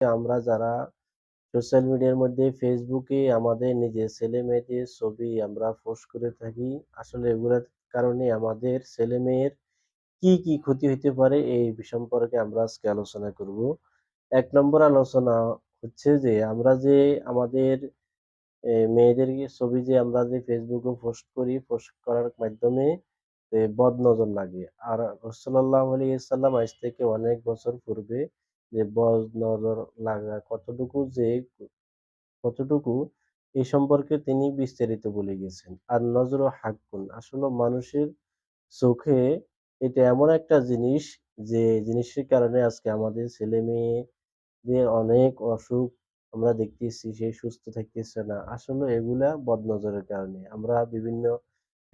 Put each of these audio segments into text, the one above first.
আমরা যারা সোশ্যাল মিডিয়ার মধ্যে ফেসবুকে আমাদের নিজের ছেলে-মেয়েদের ছবি আমরা পোস্ট করে থাকি। আসলে এগুলার কারণে আমাদের ছেলে-মেয়ের কি, কি ক্ষতি হতে পারে এই সম্পর্কে আমরা আজকে আলোচনা করব। এক নম্বর আলোচনা হচ্ছে যে আমরা যে আমাদের মেয়েদেরকে ছবি যে আমরা যে ফেসবুকে পোস্ট করি, পোস্ট করার মাধ্যমে বদনজর লাগে। আর রাসূলুল্লাহ সাল্লাল্লাহু আলাইহি ওয়াসাল্লাম আজ থেকে অনেক বছর পূর্বে যে বদনজর লাগা কতটুকু যে কতটুকু এ সম্পর্কে তিনি বিস্তারিত বলে গেছেন। আর নজরু হাক্কুন আসলে মানুষের চোখে এটা এমন একটা জিনিস যে জিনিসের কারণে আজকে আমাদের ছেলে-মেয়েদের অনেক অসুখ আমরা দেখতেছি, সে সুস্থ থাকতেছে না। আসলে এগুলা বদনজরের কারণে। আমরা বিভিন্ন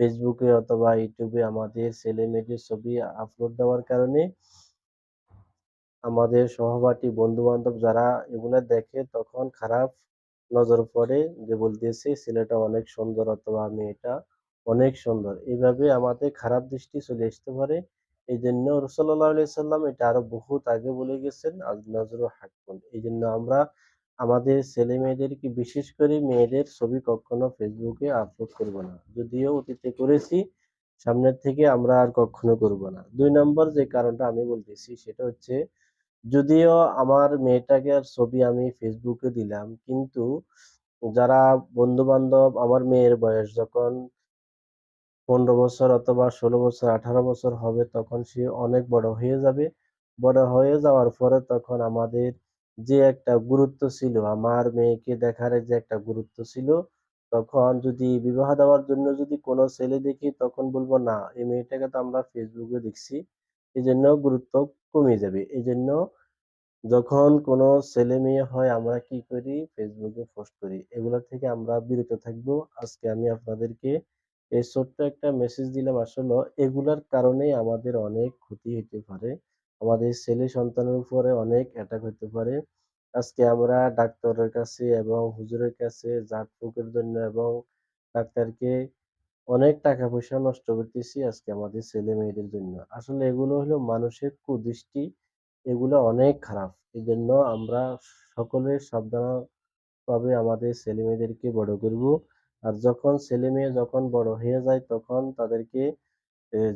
ফেসবুকে অথবা ইউটিউবে আমাদের ছেলে-মেয়েদের ছবি আপলোড দেওয়ার কারণে আমাদের সহপাঠী বন্ধু-বান্ধব যারা এগুলা দেখে তখন খারাপ নজর পড়ে যে বলতেছে ছেলেটা অনেক সুন্দর অথবা মেয়েটা অনেক সুন্দর। এভাবে আমাদের খারাপ দৃষ্টি চলে আসতে পারে। এই জন্য আলাইহি ওয়াসাল্লাম এটা আরও বহুত আগে বলে গেছেন আল নজরু এই জন্য আমরা আমাদের ছেলে-মেয়েদেরকে বিশেষ করে মেয়েদের ছবি কখনো ফেসবুকে আপলোড করব না। যদিও অতীতে করেছি, সামনের থেকে আমরা আর কখনো করব না। দুই নম্বর যে কারণটা আমি বলতেছি সেটা হচ্ছে যদিও আমার মেয়েটাকে আর ছবি আমি ফেসবুকে দিলাম, কিন্তু যারা বন্ধু-বান্ধব, আমার মেয়ের বয়স যখন ১৫ বছর অথবা ১৬ বছর ১৮ বছর হবে তখন সে অনেক বড় হয়ে যাবে। বড় হয়ে যাওয়ার পরে তখন আমাদের যে একটা গুরুত্ব ছিল, আমার মেয়েকে দেখার যে একটা গুরুত্ব ছিল, তখন যদি বিবাহ দেওয়ার জন্য যদি কোনো ছেলে দেখি তখন বলব, না, এই মেয়েটাকে তো আমরা ফেসবুকে দেখছি। এজন্য গুরুত্ব কমে যাবে। এই জন্য যখন কোনো ছেলে-মেয়ে হয়, আমরা কি করি ফেসবুকে পোস্ট করি। এগুলা থেকে আমরা বিরত থাকব। আজকে আমি আপনাদেরকে এই ছোট্ট একটা মেসেজ দিলাম আসলে এগুলার কারণেই আমাদের অনেক ক্ষতি হতে পারে। আমাদের ছেলে সন্তানের উপরে অনেক অ্যাটাক হতে পারে। আজকে আমরা ডাক্তারের কাছে এবং হুজুরের কাছে ঝাড়ফুঁকের জন্য এবং ডাক্তারকে অনেক টাকা পয়সা নষ্ট করতেছি আজকে আমাদের ছেলে-মেয়েদের জন্য। আসলে এগুলো হলো মানুষের কুদৃষ্টি। এগুলো অনেক খারাপ। এই জন্য আমরা সকলে সাবধানভাবে আমাদের ছেলে-মেয়েদেরকে বড় করব। আর যখন ছেলে-মেয়ে যখন বড় হয়ে যায় তখন তাদেরকে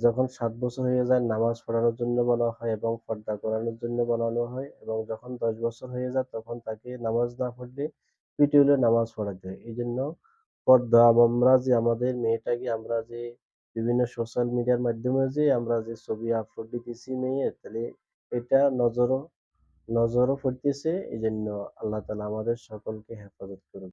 যখন সাত বছর হয়ে যায় নামাজ পড়ানোর জন্য বলা হয় এবং পর্দা করানোর জন্য বলানো হয় এবং যখন ১০ বছর হয়ে যায় তখন তাকে নামাজ না পড়লে পিটিয়ে নামাজ পড়াতে হয়। এইজন্য পর্দা আমরা যে আমাদের মেয়েটাকে আমরা যে বিভিন্ন সোশ্যাল মিডিয়ার মাধ্যমে যে আমরা যে ছবি আপলোড দিতেছি মেয়ে, তাহলে এটা নজরও নজরও পড়তেছে। এজন্য আল্লাহ তালা আমাদের সকলকে হেফাজত করুন।